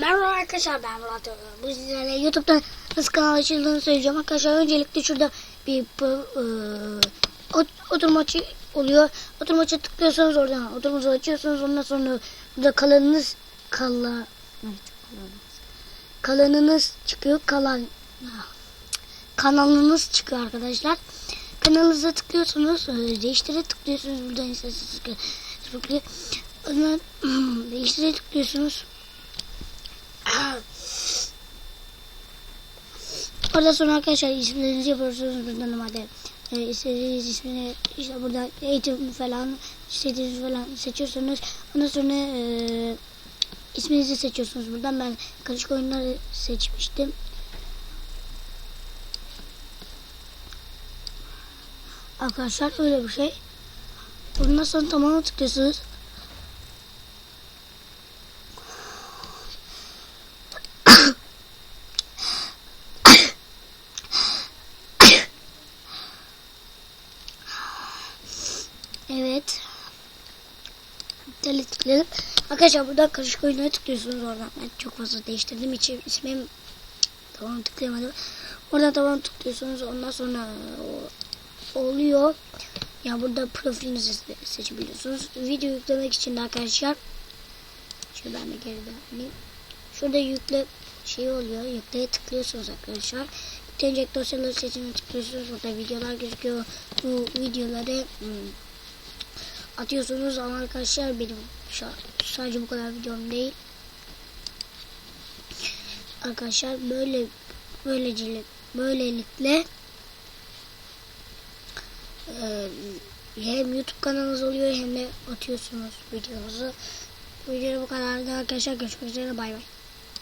Merhaba arkadaşlar ben Murat Ömer. Bu sizlerle YouTube'dan nasıl kanal açıldığını söyleyeceğim. Arkadaşlar öncelikle şurada bir ot- oturma açı oluyor. Oturma açı tıklıyorsanız oradan oturmuzu açıyorsunuz. Ondan sonra burada kalanınız kala kalanınız çıkıyor. Kalan kanalınız çıkıyor arkadaşlar. Kanalınıza tıklıyorsunuz. e, Değiştire tıklıyorsunuz. Buradan istatistik tıklıyor. Değiştire tıklıyorsunuz. Orada sonra arkadaşlar isimlerinizi yapıyorsunuz buradan normalde. E, istediğiniz ismini işte burada eğitim falan istediğiniz falan seçiyorsunuz. Ondan sonra e, isminizi seçiyorsunuz buradan. Ben karışık oyunları seçmiştim. Arkadaşlar öyle bir şey. Bundan sonra tamamına tıklıyorsunuz. Evet. Deli tıkladım. Arkadaşlar burada karışık oyunlara tıklıyorsunuz oradan. Ben çok fazla değiştirdim. için ismim tamam tıklayamadım. Oradan tamam tıklıyorsunuz. Ondan sonra oluyor. Ya burada profilinizi se- seçebiliyorsunuz. Video yüklemek için de arkadaşlar şöyle ben de geri döneyim. Şurada yükle şey oluyor. Yükleye tıklıyorsunuz arkadaşlar. Yüklenecek dosyaları seçimine tıklıyorsunuz. Burada videolar gözüküyor. Bu videoları hmm, atıyorsunuz ama arkadaşlar benim şu an sadece bu kadar videom değil. Arkadaşlar böyle böylece böylelikle e, hem YouTube kanalınız oluyor hem de atıyorsunuz videonuzu. Video bu kadar. Arkadaşlar görüşmek üzere bay bay.